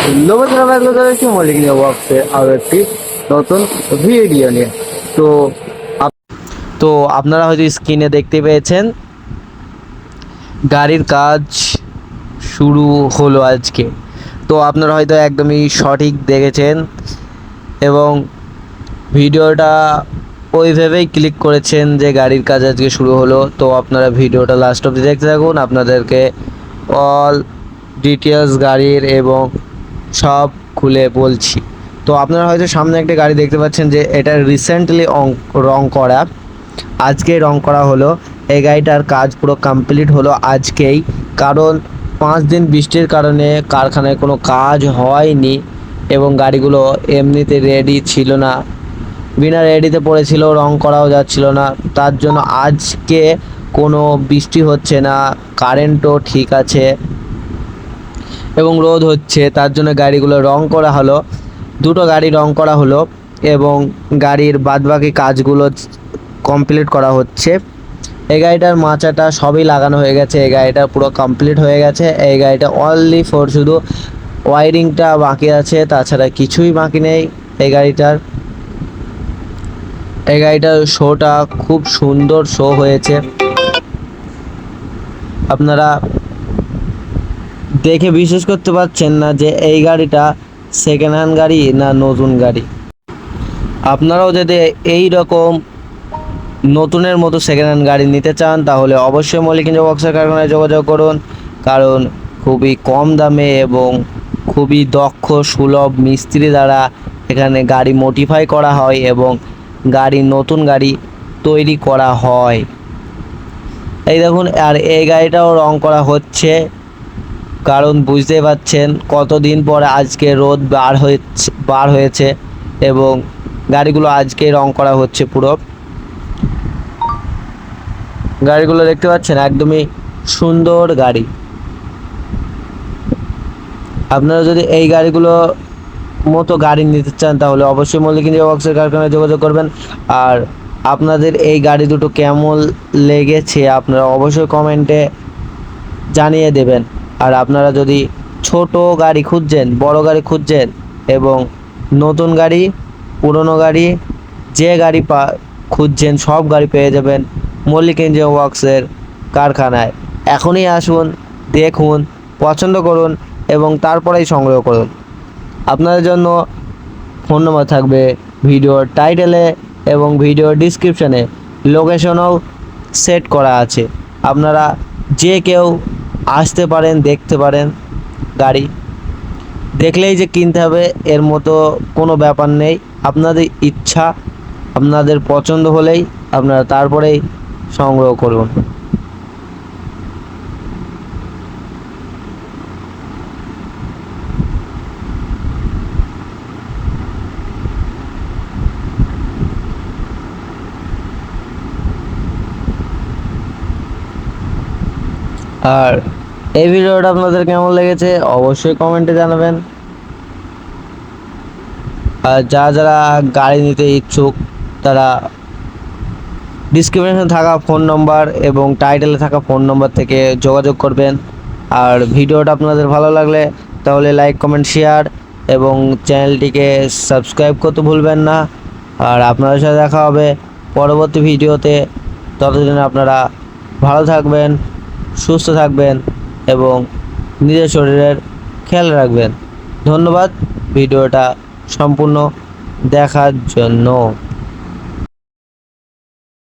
নমস্কার ব্যাগলো চলেছি মল্লিক বক্সে আরও একটি নতুন ভিডিও নিয়ে। তো তো আপনারা হয়তো স্ক্রিনে দেখতে পেয়েছেন, গাড়ির কাজ শুরু হলো আজকে। তো আপনারা হয়তো একদমই সঠিক দেখেছেন এবং ভিডিওটা ওইভাবেই ক্লিক করেছেন যে গাড়ির কাজ আজকে শুরু হলো। তো আপনারা ভিডিওটা লাস্ট অবধি দেখতে থাকুন, আপনাদেরকে অল ডিটেলস গাড়ির এবং সব খুলে বলছি। তো আপনারা হয়তো সামনে একটা গাড়ি দেখতে পাচ্ছেন যে এটা রিসেন্টলি রং করা। আজকে রং করা হলো। এই গাড়িটার কাজ পুরো কমপ্লিট হলো আজকেই। কারণ পাঁচ দিন বৃষ্টির কারণে কারখানায় কোনো কাজ হয়নি এবং গাড়িগুলো এমনিতে রেডি ছিল না। বিনা রেডিতে পড়েছিল, রং করাও যাচ্ছিল না। তার জন্য আজকে কোনো বৃষ্টি হচ্ছে না কারেন্টও ঠিক আছে। এবং রোদ হচ্ছে, তার জন্য গাড়িগুলো রং করা হলো। দুটো গাড়ি রং করা হলো এবং গাড়ির বাদবাকি কাজগুলো কমপ্লিট করা হচ্ছে। এই গাড়িটার মাচাটা সবই লাগানো হয়ে গেছে। এই গাড়িটা পুরো কমপ্লিট হয়ে গেছে। এই গাড়িটা অনলি ফর শুধু ওয়ারিংটা বাকি আছে, তাছাড়া কিছুই বাকি নেই এই গাড়িটার। এই গাড়িটার শোটা খুব সুন্দর শো হয়েছে। আপনারা দেখে বিশ্বাস করতে পারছেন না যে এই গাড়িটা সেকেন্ড হ্যান্ড গাড়ি না নতুন গাড়ি। আপনারাও যদি এই রকম নতুনের মতো সেকেন্ড হ্যান্ড গাড়ি নিতে চান, তাহলে অবশ্যই মলিকিঞ্জ বক্সার কারখানায় যোগাযোগ করুন, কারণ খুবই কম দামে এবং খুবই দক্ষ, সুলভ মিস্ত্রি দ্বারা এখানে গাড়ি মডিফাই করা হয় এবং গাড়ি, নতুন গাড়ি তৈরি করা হয়। এই দেখুন, আর এই গাড়িটাও রং করা হচ্ছে। কারণ বুঝতে পারছেন কতদিন পরে আজকে রোদ বার হয়েছে বার হয়েছে এবং গাড়িগুলো আজকে রং করা হচ্ছে পুরো। গাড়িগুলো দেখতে পাচ্ছেন, একদমই সুন্দর গাড়ি। আপনারা যদি এই গাড়িগুলো মতো গাড়ি নিতে চান, তাহলে অবশ্যই মল্লিক ইন্ডিয়া বক্সের কারখানায় যোগাযোগ করবেন। আর আপনাদের এই গাড়ি দুটো কেমন লেগেছে, আপনারা অবশ্যই কমেন্টে জানিয়ে দেবেন। আর আপনারা যদি ছোট গাড়ি খুঁজছেন, বড় গাড়ি খুঁজছেন এবং নতুন গাড়ি, পুরনো গাড়ি, যে গাড়ি পা, খুঁজছেন, সব গাড়ি পেয়ে যাবেন মল্লিক ইঞ্জিন ওয়ার্কসের কারখানায়। এখনই আসুন, দেখুন, পছন্দ করুন এবং তারপরেই সংগ্রহ করুন। আপনাদের জন্য ফোন নম্বর থাকবে ভিডিওর টাইটেলে এবং ভিডিওর ডিসক্রিপশানে। লোকেশনও সেট করা আছে। আপনারা যে কেউ আসতে পারেন, দেখতে পারেন গাড়ি। দেখলেই যে কিনতে হবে, এর মতো কোনো ব্যাপার নেই। আপনাদের ইচ্ছা, আপনাদের পছন্দ হলেই আপনারা তারপরেই সংগ্রহ করুন। আর এই ভিডিওটা আপনাদের কেমন লেগেছে অবশ্যই কমেন্টে জানাবেন। আর যারা যারা গাড়ি নিতে ইচ্ছুক, তারা ডিসক্রিপশনে থাকা ফোন নম্বর এবং টাইটেলে থাকা ফোন নম্বর থেকে যোগাযোগ করবেন। আর ভিডিওটা আপনাদের ভালো লাগলে তাহলে লাইক কমেন্ট শেয়ার এবং চ্যানেলটিকে সাবস্ক্রাইব করতে ভুলবেন না। আর আপনাদের সাথে দেখা হবে পরবর্তী ভিডিওতে। ততদিন আপনারা ভালো থাকবেন, সুস্থ থাকবেন। এবং নিজের শরীরের খেয়াল রাখবেন। ধন্যবাদ ভিডিওটা সম্পূর্ণ দেখার জন্য।